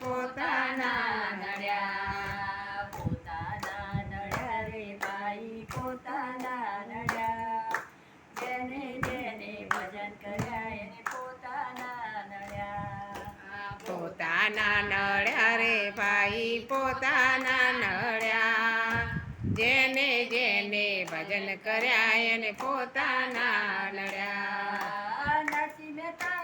પોતાના નડ્યા પોતાના નડ્યા રે ભાઈ પોતાના નડ્યા જેને જેને ભજન કર્યા એને પોતાના નડ્યા પોતાના નડ્યા રે ભાઈ પોતાના નડ્યા જેને જેને ભજન કર્યા એને પોતાના નડ્યા નરસિંહ મહેતા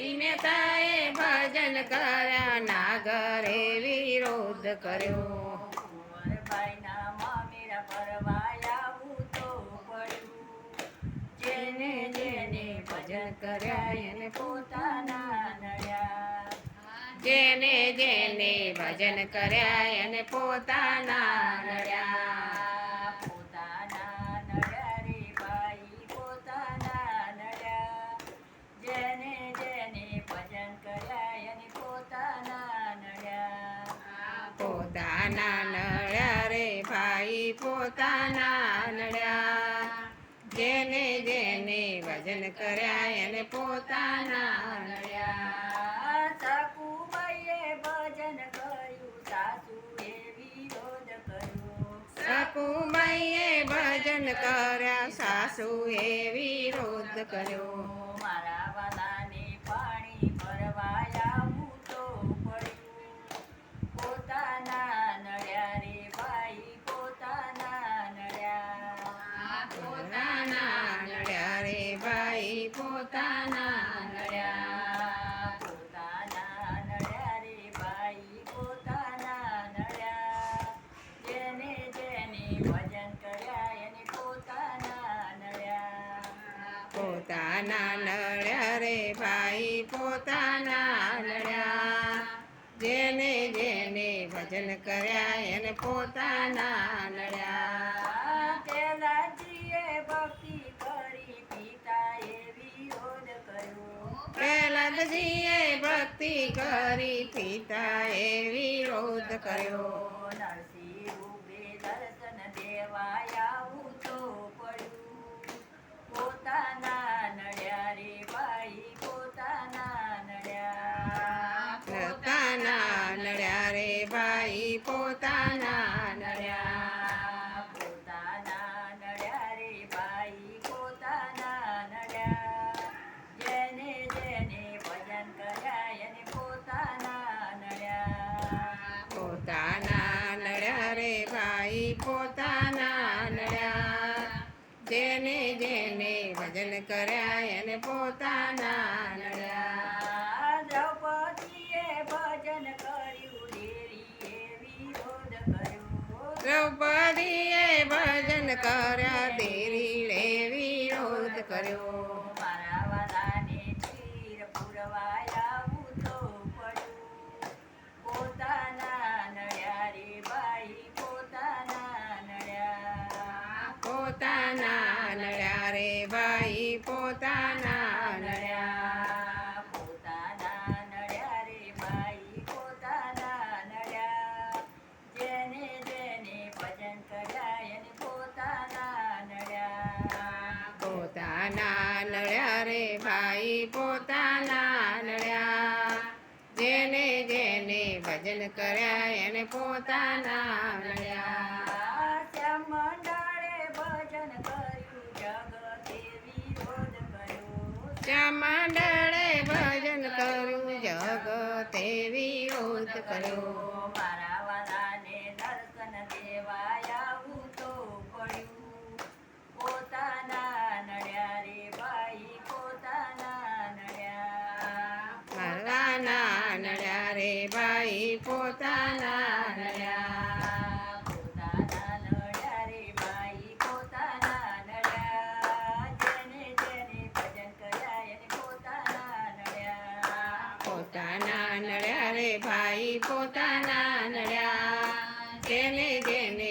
કર્યો ભજન કર્યા નાગરે વિરોધ કર્યો. જેને જેને ભજન કર્યા એને પોતાના નડ્યા. જેને જેને ભજન કર્યા એને પોતાના પોતાના નડ્યા રે ભાઈ પોતાના નડ્યા જેને જેને ભજન કર્યા એને પોતાના નડ્યા સકુબાઈએ ભજન કર્યું સાસુએ વિરોધ કર્યો. સકુબાઈએ ભજન કર્યા સાસુએ વિરોધ કર્યો. મારા વાલાને પાણી ભરવા પોતાના લડ્યા રે ભાઈ પોતાના લડ્યા. જેને જેને ભજન કર્યા એને પોતાના લડ્યા. તેલાજીએ ભક્તિ કરી પિતાએ વિરોધ કર્યો. પ્રહલાદજીએ ભક્તિ કરી પિતાએ વિરોધ કર્યો. નરસિંહ દર્શન દેવા કર્યા એને પોતાના નડ્યા. દ્રૌપદીએ ભજન કર્યું વિરોધ કર્યો. દ્રૌપદીએ ભજન કર્યા દેરીડે વિરોધ કર્યો. મારા વાલાને ચીર પુરવા આવું તો પડ્યું. પોતાના નડ્યા રે ભાઈ પોતાના નડ્યા. પોતાના નડ્યા રે ભાઈ પોતાના નડ્યા જેને જેને ભજન કર્યા એને પોતાના નડ્યા શ્યામ મંડળે ભજન કર્યું જગતે વિરોધ કર્યો. ચામાંડળે ભજન કર્યું જગતે વિરોધ કર્યો. મારા વાલાને દર્શન દેવાયા હું તો પડ્યું નડ્યા રે ભાઈ પોતાના નડ્યા પોતાના નડ્યા રે ભાઈ પોતાના નડ્યા જેને જેને ભજન કર્યા એને પોતાના નડ્યા પોતાના નડ્યા રે ભાઈ પોતાના નડ્યા જેને જેને